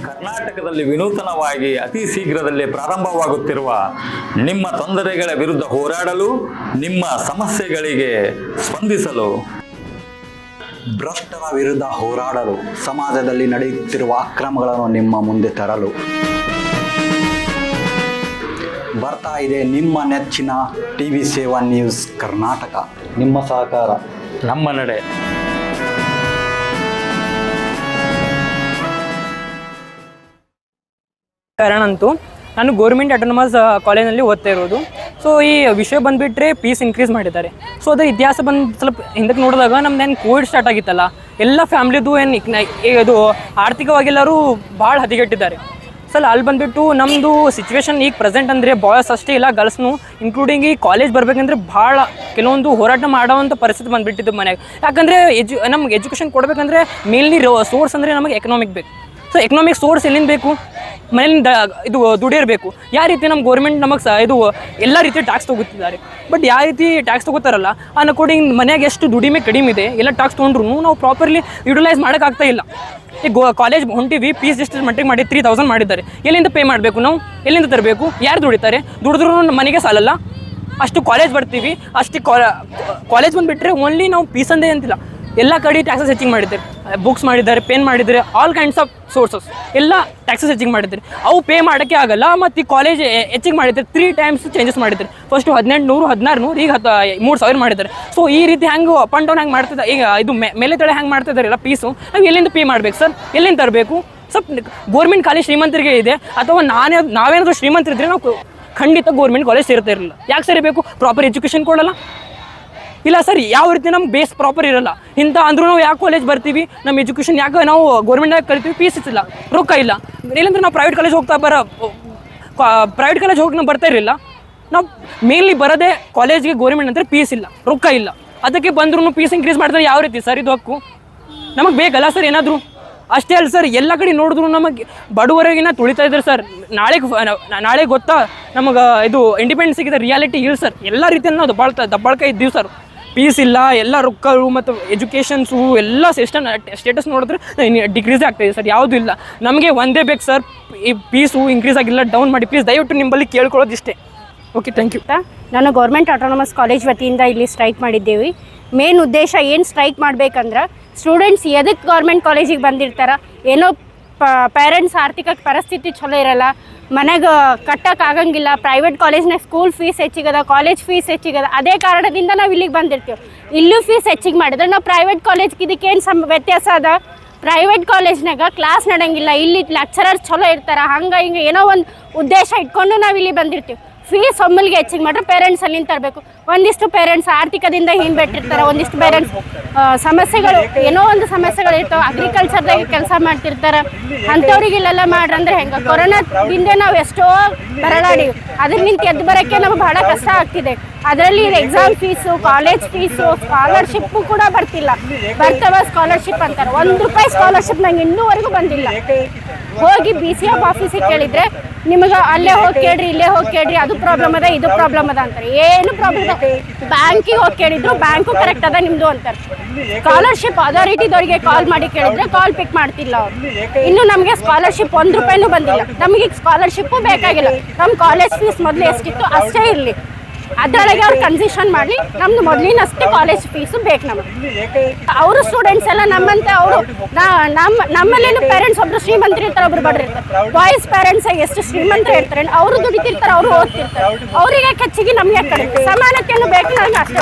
ಕರ್ನಾಟಕದಲ್ಲಿ ವಿನೂತನವಾಗಿ ಅತಿ ಶೀಘ್ರದಲ್ಲೇ ಪ್ರಾರಂಭವಾಗುತ್ತಿರುವ ನಿಮ್ಮ ತೊಂದರೆಗಳ ವಿರುದ್ಧ ಹೋರಾಡಲು, ನಿಮ್ಮ ಸಮಸ್ಯೆಗಳಿಗೆ ಸ್ಪಂದಿಸಲು, ಭ್ರಷ್ಟರ ವಿರುದ್ಧ ಹೋರಾಡಲು, ಸಮಾಜದಲ್ಲಿ ನಡೆಯುತ್ತಿರುವ ಅಕ್ರಮಗಳನ್ನು ನಿಮ್ಮ ಮುಂದೆ ತರಲು. ಬರ್ತಾ ಇದೆ ನಿಮ್ಮ ನೆಚ್ಚಿನ ಟಿ ವಿ ಸೇವಾ ನ್ಯೂಸ್ ಕರ್ನಾಟಕ. ನಿಮ್ಮ ಸಹಕಾರ. ನಮ್ಮ ನಡೆ. ಕಾರಣ ಅಂತೂ ನಾನು ಗೌರ್ಮೆಂಟ್ ಅಟೋನಮಸ್ ಕಾಲೇಜಲ್ಲಿ ಓದ್ತಾ ಇರೋದು. ಸೊ ಈ ವಿಷಯ ಬಂದುಬಿಟ್ರೆ ಪೀಸ್ ಇನ್ಕ್ರೀಸ್ ಮಾಡಿದ್ದಾರೆ. ಸೊ ಅದರ ಇತಿಹಾಸ ಬಂದು ಸ್ವಲ್ಪ ಹಿಂದಕ್ಕೆ ನೋಡಿದಾಗ ನಮ್ದು ಏನು ಕೋವಿಡ್ ಸ್ಟಾರ್ಟ್ ಆಗಿತ್ತಲ್ಲ, ಎಲ್ಲ ಫ್ಯಾಮ್ಲಿದು ಏನು ಇದು ಆರ್ಥಿಕವಾಗಿ ಎಲ್ಲರೂ ಭಾಳ ಹದಿಗೆಟ್ಟಿದ್ದಾರೆ. ಸೊ ಅಲ್ಲಿ ಬಂದುಬಿಟ್ಟು ನಮ್ಮದು ಸಿಚುವೇಶನ್ ಈಗ ಪ್ರೆಸೆಂಟ್ ಅಂದರೆ ಬಾಯ್ಸ್ ಅಷ್ಟೇ ಇಲ್ಲ ಗರ್ಲ್ಸ್ನು ಇನ್ಕ್ಲೂಡಿಂಗ್ ಈ ಕಾಲೇಜ್ ಬರಬೇಕಂದ್ರೆ ಭಾಳ ಕೆಲವೊಂದು ಹೋರಾಟ ಮಾಡೋವಂಥ ಪರಿಸ್ಥಿತಿ ಬಂದುಬಿಟ್ಟಿದ್ದು ಮನೆಗೆ ಯಾಕಂದರೆ ಎಜು ನಮ್ಗೆ ಎಜುಕೇಷನ್ ಕೊಡಬೇಕಂದ್ರೆ ಮೇನ್ಲಿ ಸೋರ್ಸ್ ಅಂದರೆ ನಮಗೆ ಎಕನಾಮಿಕ್ ಬೇಕು. ಸೊ ಎಕನಾಮಿಕ್ ಸೋರ್ಸ್ ಎಲ್ಲಿಂದ ಬೇಕು? ಮನೆಯಿಂದ ಇದು ದುಡಿರಬೇಕು ಯಾವ ರೀತಿ ನಮ್ಮ ಗೌರ್ಮೆಂಟ್ ನಮಗೆ ಸ ಇದು ಎಲ್ಲ ರೀತಿ ಟ್ಯಾಕ್ಸ್ ತೊಗೋತಿದ್ದಾರೆ. ಬಟ್ ಯಾವ ರೀತಿ ಟ್ಯಾಕ್ಸ್ ತೊಗೋತಾರಲ್ಲ ಆ ಅಕಾರ್ಡಿಂಗ್ ಮನೆಗೆ ಎಷ್ಟು ದುಡಿಮೆ ಕಡಿಮೆ ಇದೆ, ಎಲ್ಲ ಟ್ಯಾಕ್ಸ್ ತೊಗೊಂಡ್ರು ನಾವು ಪ್ರಾಪರ್ಲಿ ಯುಟಿಲೈಸ್ ಮಾಡೋಕ್ಕಾಗ್ತಾ ಇಲ್ಲ. ಈಗ ಕಾಲೇಜ್ ಹೊಂಟಿವಿ ಫೀಸ್ ಎಷ್ಟು ಮಟ್ಟಿಗೆ ಮಾಡಿ ತ್ರೀ ತೌಸಂಡ್ ಮಾಡಿದ್ದಾರೆ. ಎಲ್ಲಿಂದ ಪೇ ಮಾಡಬೇಕು ನಾವು? ಎಲ್ಲಿಂದ ತರಬೇಕು? ಯಾರು ದುಡಿತಾರೆ? ದುಡಿದ್ರೂ ಮನೆಗೆ ಸಾಲಲ್ಲ. ಅಷ್ಟು ಕಾಲೇಜ್ ಬರ್ತೀವಿ, ಅಷ್ಟು ಕಾಲೇಜ್ ಬಂದುಬಿಟ್ರೆ ಓನ್ಲಿ ನಾವು ಪೀಸಂದೇ ಅಂತಿಲ್ಲ. ಎಲ್ಲ ಕಡೆ ಟ್ಯಾಕ್ಸಸ್ ಹೆಚ್ಚಿಂಗ್ ಮಾಡಿದ್ದಾರೆ. ಬುಕ್ಸ್ ಮಾಡಿದ್ದಾರೆ ಪೇನ್ ಮಾಡಿದ್ದಾರೆ ಆಲ್ ಕೈಂಡ್ಸ್ ಆಫ್ ಸೋರ್ಸಸ್ ಎಲ್ಲ ಟ್ಯಾಕ್ಸಸ್ ಹೆಚ್ಚಿಂಗ್ ಮಾಡಿದ್ದಾರೆ. ಅವು ಪೇ ಮಾಡೋಕ್ಕೆ ಆಗಲ್ಲ, ಮತ್ತು ಈ ಕಾಲೇಜ್ ಹೆಚ್ಚಿಗೆ ಮಾಡಿದ್ದಾರೆ. ತ್ರೀ ಟೈಮ್ಸ್ ಚೇಂಜಸ್ ಮಾಡಿದ್ದಾರೆ. ಫಸ್ಟು ಹದಿನೆಂಟು ನೂರು, ಹದಿನಾರು ನೂರು, ಈಗ ಹತ್ತು ಮೂರು ಸಾವಿರ ಮಾಡಿದ್ದಾರೆ. ಸೊ ಈ ರೀತಿ ಹೆಂಗೆ ಅಪ್ ಆ್ಯಂಡ್ ಡೌನ್ ಹೆಂಗೆ ಮಾಡ್ತಿದ್ದ, ಈಗ ಇದು ಮೇಲೆ ತಳೆ ಹೆಂಗೆ ಮಾಡ್ತಿದ್ದಾರಲ್ಲ ಪೀಸು ನಾವು ಎಲ್ಲಿಂದ ಪೇ ಮಾಡ್ಬೇಕು ಸರ್ ಎಲ್ಲಿಂದ ತರಬೇಕು? ಸ್ವಲ್ಪ ಗೋರ್ಮೆಂಟ್ ಕಾಲೇಜ್ ಶ್ರೀಮಂತರಿಗೆ ಇದೆ, ಅಥವಾ ನಾನೇ, ನಾವೇನಾದರೂ ಶ್ರೀಮಂತರಿದ್ರೆ ನಾವು ಖಂಡಿತ ಗೋರ್ಮೆಂಟ್ ಕಾಲೇಜ್ ಸೇರ್ತಾ ಇರಲಿಲ್ಲ. ಯಾಕೆ ಸೇರಬೇಕು? ಪ್ರಾಪರ್ ಎಜುಕೇಷನ್ ಕೊಡಲ್ಲ. ಇಲ್ಲ ಸರ್, ಯಾವ ರೀತಿ ನಮ್ಮ ಬೇಸ್ ಪ್ರಾಪರ್ ಇರಲ್ಲ. ಇಂಥ ಅಂದ್ರೂ ನಾವು ಯಾಕೆ ಕಾಲೇಜ್ ಬರ್ತೀವಿ, ನಮ್ಮ ಎಜುಕೇಷನ್ ಯಾಕೆ ನಾವು ಗೌರ್ಮೆಂಟಾಗಿ ಕಲಿತೀವಿ ಫೀಸ್ ಇಲ್ಲ ರೊಕ್ಕ ಇಲ್ಲ. ಇಲ್ಲಂದ್ರೆ ನಾವು ಪ್ರೈವೇಟ್ ಕಾಲೇಜ್ ಹೋಗ್ತಾ ಬರ ಪ್ರೈವೇಟ್ ಕಾಲೇಜ್ ಹೋಗಿ ನಾವು ಬರ್ತಾ ಇರಲಿಲ್ಲ. ನಾವು ಮೇನ್ಲಿ ಬರೋದೇ ಕಾಲೇಜ್ಗೆ ಗೌರ್ಮೆಂಟ್ ಅಂದರೆ ಪೀಸ್ ಇಲ್ಲ, ರೊಕ್ಕ ಇಲ್ಲ. ಅದಕ್ಕೆ ಬಂದ್ರೂ ಪೀಸ್ ಇನ್ಕ್ರೀಸ್ ಮಾಡಿದ್ರೆ ಯಾವ ರೀತಿ ಸರ್, ಇದು ಹಕ್ಕು? ನಮಗೆ ಬೇಕಲ್ಲ ಸರ್, ಏನಾದರೂ? ಅಷ್ಟೇ ಅಲ್ಲ ಸರ್, ಎಲ್ಲ ಕಡೆ ನೋಡಿದ್ರು ನಮಗೆ ಬಡವರಿಗಿನ ತುಳಿತಾ ಇದ್ದಾರೆ ಸರ್. ನಾಳೆ ನಾಳೆ ಗೊತ್ತಾ? ನಮಗೆ ಇದು ಇಂಡಿಪೆಂಡೆನ್ಸ್ ಸಿಕ್ಕಿದ ರಿಯಾಲಿಟಿ ಇಲ್ಲ ಸರ್. ಎಲ್ಲ ರೀತಿಯಲ್ಲಿ ನಾವು ದಬ್ಬಾಳ್ತಾ, ದಬ್ಬಾಳ್ಕೆ ಇದ್ದೀವಿ ಸರ್. ಪೀಸ್ ಇಲ್ಲ, ಎಲ್ಲ ರೊಕ್ಕರು ಮತ್ತು ಎಜುಕೇಷನ್ಸು ಎಲ್ಲ ಸಿಸ್ಟಮ್ ಸ್ಟೇಟಸ್ ನೋಡಿದ್ರೆ ಡಿಕ್ರೀಸ್ ಆಗ್ತಾಯಿದೆ ಸರ್, ಯಾವುದೂ ಇಲ್ಲ. ನಮಗೆ ಒಂದೇ ಬೇಕು ಸರ್, ಈ ಪೀಸು ಇನ್ಕ್ರೀಸ್ ಆಗಿಲ್ಲ ಡೌನ್ ಮಾಡಿ ಪ್ಲೀಸ್ ದಯವಿಟ್ಟು ನಿಮ್ಮಲ್ಲಿ ಕೇಳ್ಕೊಳ್ಳೋದು ಇಷ್ಟೇ ಓಕೆ ಥ್ಯಾಂಕ್ ಯು ನಾನು ಗೌರ್ಮೆಂಟ್ ಆಟೋನಮಸ್ ಕಾಲೇಜ್ ವತಿಯಿಂದ ಇಲ್ಲಿ ಸ್ಟ್ರೈಕ್ ಮಾಡಿದ್ದೀವಿ. ಮೇನ್ ಉದ್ದೇಶ ಏನು ಸ್ಟ್ರೈಕ್ ಮಾಡಬೇಕಂದ್ರೆ ಸ್ಟೂಡೆಂಟ್ಸ್ ಎದಕ್ಕೆ ಗೌರ್ಮೆಂಟ್ ಕಾಲೇಜಿಗೆ ಬಂದಿರ್ತಾರೆ? ಏನೋ ಪೇರೆಂಟ್ಸ್ ಆರ್ಥಿಕ ಪರಿಸ್ಥಿತಿ ಚಲೋ ಇರಲ್ಲ ಮನೆಗೆ ಕಟ್ಟಕ್ಕೆ ಆಗಂಗಿಲ್ಲ. ಪ್ರೈವೇಟ್ ಕಾಲೇಜ್ನಾಗ ಸ್ಕೂಲ್ ಫೀಸ್ ಹೆಚ್ಚಿಗದ ಕಾಲೇಜ್ ಫೀಸ್ ಹೆಚ್ಚಿಗದ, ಅದೇ ಕಾರಣದಿಂದ ನಾವು ಇಲ್ಲಿಗೆ ಬಂದಿರ್ತೀವಿ. ಇಲ್ಲೂ ಫೀಸ್ ಹೆಚ್ಚಿಗೆ ಮಾಡಿದ್ರೆ ನಾವು ಪ್ರೈವೇಟ್ ಕಾಲೇಜ್ಗೆ ಇದಕ್ಕೇನು ಸಮ್ ವ್ಯತ್ಯಾಸ ಅದ? ಪ್ರೈವೇಟ್ ಕಾಲೇಜ್ನಾಗ ಕ್ಲಾಸ್ ನಡೆಯಂಗಿಲ್ಲ ಇಲ್ಲಿ ಲೆಕ್ಚರರ್ ಚಲೋ ಇರ್ತಾರೆ. ಹಂಗೆ ಹಿಂಗೆ ಏನೋ ಒಂದು ಉದ್ದೇಶ ಇಟ್ಕೊಂಡು ನಾವು ಇಲ್ಲಿ ಬಂದಿರ್ತೀವಿ. ಫೀಸ್ ಒಮ್ಮಲ್ಗೆ ಹೆಚ್ಚಿಗೆ ಮಾಡ್ರೆ ಪೇರೆಂಟ್ಸ್ ಅಲ್ಲಿಂದ ತರಬೇಕು ಒಂದಿಷ್ಟು ಪೇರೆಂಟ್ಸ್ ಆರ್ಥಿಕದಿಂದ ಹಿಂಬೆಟ್ಟಿರ್ತಾರೆ, ಒಂದಿಷ್ಟು ಪೇರೆಂಟ್ಸ್ ಸಮಸ್ಯೆಗಳು, ಏನೋ ಒಂದು ಸಮಸ್ಯೆಗಳು ಇರ್ತಾವೆ ಅಗ್ರಿಕಲ್ಚರ್ದಾಗ ಕೆಲಸ ಮಾಡ್ತಿರ್ತಾರೆ. ಅಂಥವ್ರಿಗೆ ಇಲ್ಲೆಲ್ಲ ಮಾಡ್ರಿ ಅಂದ್ರೆ ಹೆಂಗೆ? ಕೊರೋನಾದಿಂದ ನಾವು ಎಷ್ಟೋ ಬರಲಾಡಿವಿ ಅದ್ರ ನಿಂತು ಎದ್ದು ಬರೋಕ್ಕೆ ನಮ್ಗೆ ಬಹಳ ಕಷ್ಟ ಆಗ್ತಿದೆ. ಅದರಲ್ಲಿ exam fees college fees scholarship ಕೂಡ ಬರ್ತಿಲ್ಲ. ಬರ್ತವ ಸ್ಕಾಲರ್ಶಿಪ್ ಅಂತಾರೆ. ಒಂದು ರೂಪಾಯಿ ಸ್ಕಾಲರ್ಶಿಪ್ ನಂಗೆ ಇನ್ನೂವರೆಗೂ ಬಂದಿಲ್ಲ. ಹೋಗಿ ಬಿ ಸಿ ಎಫ್ ಆಫೀಸಿಗೆ ಕೇಳಿದ್ರೆ ನಿಮಗೆ ಅಲ್ಲೇ ಹೋಗಿ ಕೇಳ್ರಿ ಇಲ್ಲೇ ಹೋಗಿ ಕೇಳ್ರಿ ಅದು ಪ್ರಾಬ್ಲಮ್ ಅದ ಇದು ಪ್ರಾಬ್ಲಮ್ ಅದ ಅಂತಾರೆ. ಏನು ಪ್ರಾಬ್ಲಮ್ ಅದ? ಬ್ಯಾಂಕಿಗೆ ಹೋಗಿ ಕೇಳಿದ್ರು ಬ್ಯಾಂಕು ಕರೆಕ್ಟ್ ಅದ ನಿಮ್ದು ಅಂತಾರೆ. ಸ್ಕಾಲರ್ಶಿಪ್ ಅಥಾರಿಟಿದವ್ರಿಗೆ ಕಾಲ್ ಮಾಡಿ ಕೇಳಿದ್ರೆ ಕಾಲ್ ಪಿಕ್ ಮಾಡ್ತಿಲ್ಲ ಅವ್ರು. ಇನ್ನು ನಮಗೆ ಸ್ಕಾಲರ್ಶಿಪ್ ಒಂದು ರೂಪಾಯಿನೂ ಬಂದಿಲ್ಲ. ನಮಗೆ ಸ್ಕಾಲರ್ಶಿಪ್ಪು ಬೇಕಾಗಿಲ್ಲ. ನಮ್ಮ ಕಾಲೇಜ್ ಫೀಸ್ ಮೊದಲು ಎಷ್ಟಿತ್ತು? ಅಷ್ಟೇ ಇರಲಿ. ಅದರೊಳಗೆ ಅವ್ರು ಕನ್ಸಿಷನ್ ಮಾಡಲಿ. ನಮ್ದು ಮೊದಲಿನಷ್ಟೇ ಕಾಲೇಜ್ ಫೀಸು ಬೇಕು ನಮಗೆ. ಅವರು ಸ್ಟೂಡೆಂಟ್ಸ್ ಎಲ್ಲ ನಮ್ಮಂತ, ಅವರು ನಮ್ಮ ನಮ್ಮಲ್ಲೇನು ಪೇರೆಂಟ್ಸ್ ಒಬ್ರು ಶ್ರೀಮಂತರು ಇರ್ತಾರೆ, ಒಬ್ರು ಬಡ್ರಿ ಇರ್ತಾರೆ ಬಾಯ್ಸ್ ಪೇರೆಂಟ್ಸ್ ಎಷ್ಟು ಶ್ರೀಮಂತರು ಇರ್ತಾರೆ ಅವರು ದುಡಿತಿರ್ತಾರೆ, ಅವರು ಓದ್ತಿರ್ತಾರೆ. ಅವ್ರಿಗೆ ಹೆಚ್ಚಿಗೆ ನಮಗೆ ಕಡಿಮೆ? ಸಮಾನತೆಯನ್ನು ಬೇಕು ನಮ್ಗೆ ಅಷ್ಟೇ.